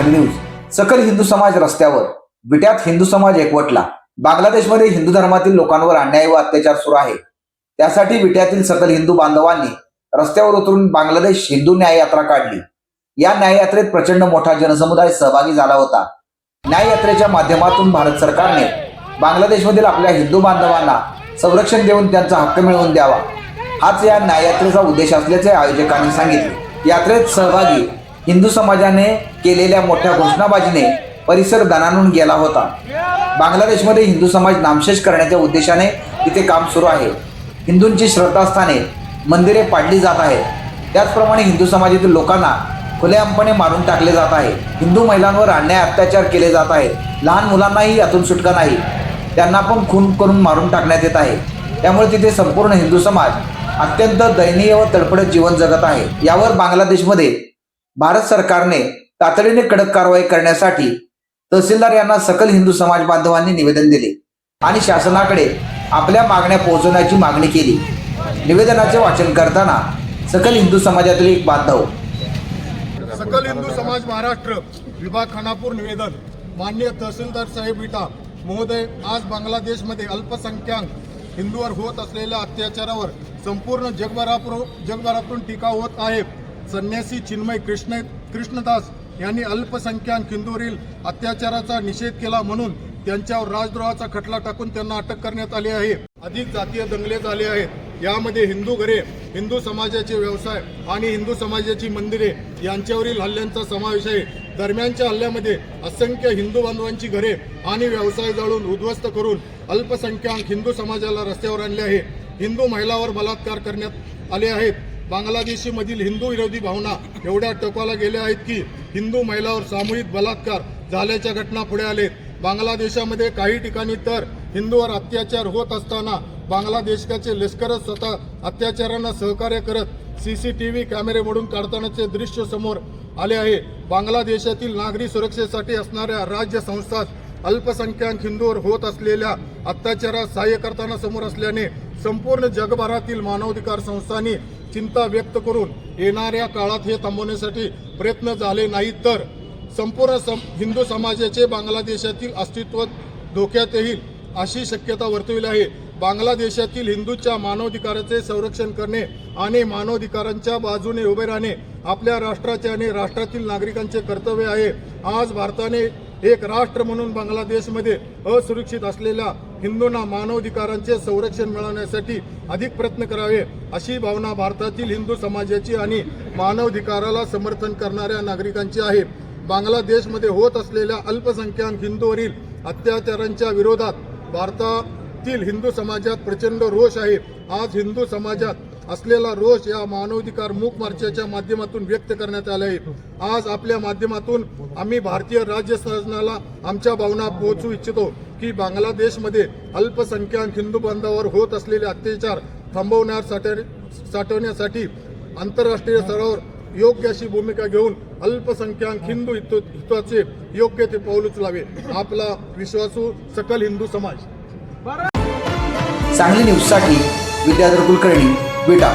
Sangli news सकल हिंदू समाज रस्त्यावर. विट्यात हिंदू समाज एकवटला. बांगलादेशमध्ये हिंदू धर्मातील लोकांवर अन्याय व अत्याचार सुरू आहे. त्यासाठी विट्यातील सकल हिंदू बांधवांनी रस्त्यावर उतरून बांगलादेश हिंदू न्याय यात्रा काढली. या न्याययात्रेत प्रचंड मोठा जनसमुदाय सहभागी झाला होता. न्याययात्रेच्या माध्यमातून भारत सरकारने बांगलादेशमधील आपल्या हिंदू बांधवांना संरक्षण देऊन त्यांचा हक्क मिळवून द्यावा. हाच या न्याययात्रेचा उद्देश असल्याचे आयोजकांनी सांगितले. यात्रेत सहभागी हिंदू समाजाने केलेल्या मोठ्या घोषणाबाजीने परिसर दणानून गेला होता. बांगलादेशमध्ये हिंदू समाज नामशेष करण्याच्या उद्देशाने तिथे काम सुरू आहे. हिंदूंची श्रद्धास्थाने मंदिरे पाडली जात आहेत. त्याचप्रमाणे हिंदू समाजातील लोकांना खुलेआमपणे मारून टाकले जात आहे. हिंदू महिलांवर अन्याय अत्याचार केले जात आहेत. लहान मुलांनाही यातून सुटका नाही. त्यांना पण खून करून मारून टाकण्यात येत आहे. त्यामुळे तिथे संपूर्ण हिंदू समाज अत्यंत दयनीय व तडफडत जीवन जगत आहे. यावर बांगलादेशमध्ये भारत सरकारने तातडीने कडक कारवाई करण्यासाठी तहसीलदार यांना सकल हिंदू समाज बांधवांनी निवेदन दिले आणि शासनाकडे आपल्या मागण्या पोहोचवण्याची मागणी केली. निवेदनाचे वाचन करताना सकल हिंदू समाजातील एक बांधव. सकल हिंदू समाज महाराष्ट्र विभाग खानापूर निवेदन. मान्य तहसीलदार साहेब विटा महोदय आज बांगलादेशमध्ये अल्पसंख्याक हिंदूवर होत असलेल्या अत्याचारावर संपूर्ण जगभरापूर जगभरातून टीका होत आहे. संन्यासी चिन्मय कृष्ण कृष्णदास यांनी अल्पसंख्याक हिंदूवरील अत्याचाराचा निषेध केला म्हणून त्यांच्यावर राजद्रोहाचा खटला टाकून त्यांना अटक करण्यात आली आहे. अधिक जातीय दंगले झाले आहेत. यामध्ये हिंदू घरे हिंदू समाजाचे व्यवसाय आणि हिंदू समाजाची मंदिरे यांच्यावरील हल्ल्यांचा समावेश आहे. दरम्यानच्या हल्ल्यामध्ये असंख्य हिंदू बांधवांची घरे आणि व्यवसाय जळून उद्ध्वस्त करून अल्पसंख्याक हिंदू समाजाला रस्त्यावर आणले आहे. हिंदू महिलावर बलात्कार करण्यात आले आहेत. बांगलादेशीमधील हिंदू विरोधी भावना एवढ्या टोकाला गेल्या आहेत की हिंदू महिलावर सामूहिक बलात्कार झाल्याच्या घटना पुढे आलेत. बांगलादेशामध्ये काही ठिकाणी तर हिंदूवर अत्याचार होत असताना बांगलादेशकाचे लष्करच स्वतः अत्याचारांना सहकार्य करत सी सी टी कॅमेरे मोडून काढतानाचे दृश्य समोर आले आहे. बांगलादेशातील नागरी सुरक्षेसाठी असणाऱ्या राज्य संस्था अल्पसंख्याक हिंदूवर होत असलेल्या अत्याचारात सहाय्य करताना समोर असल्याने संपूर्ण जगभरातील मानवाधिकार संस्थांनी चिंता व्यक्त करून येणाऱ्या काळात हे थांबवण्यासाठी प्रयत्न झाले नाहीत तर संपूर्ण सम हिंदू समाजाचे बांगलादेशातील अस्तित्व धोक्यात येईल अशी शक्यता वर्तविली आहे. बांगलादेशातील हिंदूच्या मानवाधिकाराचे संरक्षण करणे आणि मानवाधिकारांच्या बाजूने उभे राहणे आपल्या राष्ट्राचे आणि राष्ट्रातील नागरिकांचे कर्तव्य आहे. आज भारताने एक राष्ट्र म्हणून बांगलादेशमध्ये असुरक्षित असलेल्या हिंदूंना मानवाधिकारांचे संरक्षण मिळवण्यासाठी अधिक प्रयत्न करावे अशी भावना भारतातील हिंदू समाजाची आणि मानवाधिकाराला समर्थन करणाऱ्या नागरिकांची आहे. बांगलादेशमध्ये होत असलेल्या अल्पसंख्याक हिंदूवरील अत्याचारांच्या विरोधात भारतातील हिंदू समाजात प्रचंड रोष आहे. आज हिंदू समाजात असलेला रोष या मानवाधिकार मूक मोर्चाच्या माध्यमातून व्यक्त करण्यात आला आहे. आज आपल्या माध्यमातून आम्ही भारतीय राज्य शासनाला आमच्या भावना पोहोचू इच्छितो. की बांगलादेशमध्ये अल्पसंख्याक हिंदू बांधवावर होत असलेले अत्याचार थांबवण्यासाठी साठवण्यासाठी आंतरराष्ट्रीय स्तरावर योग्य अशी भूमिका घेऊन अल्पसंख्याक हिंदू हितो हिताचे योग्य ते पाऊल उचलावे आपला विश्वासू हो, सकल हिंदू समाज. चांगली न्यूजसाठी विद्याधर कुलकर्णी विटा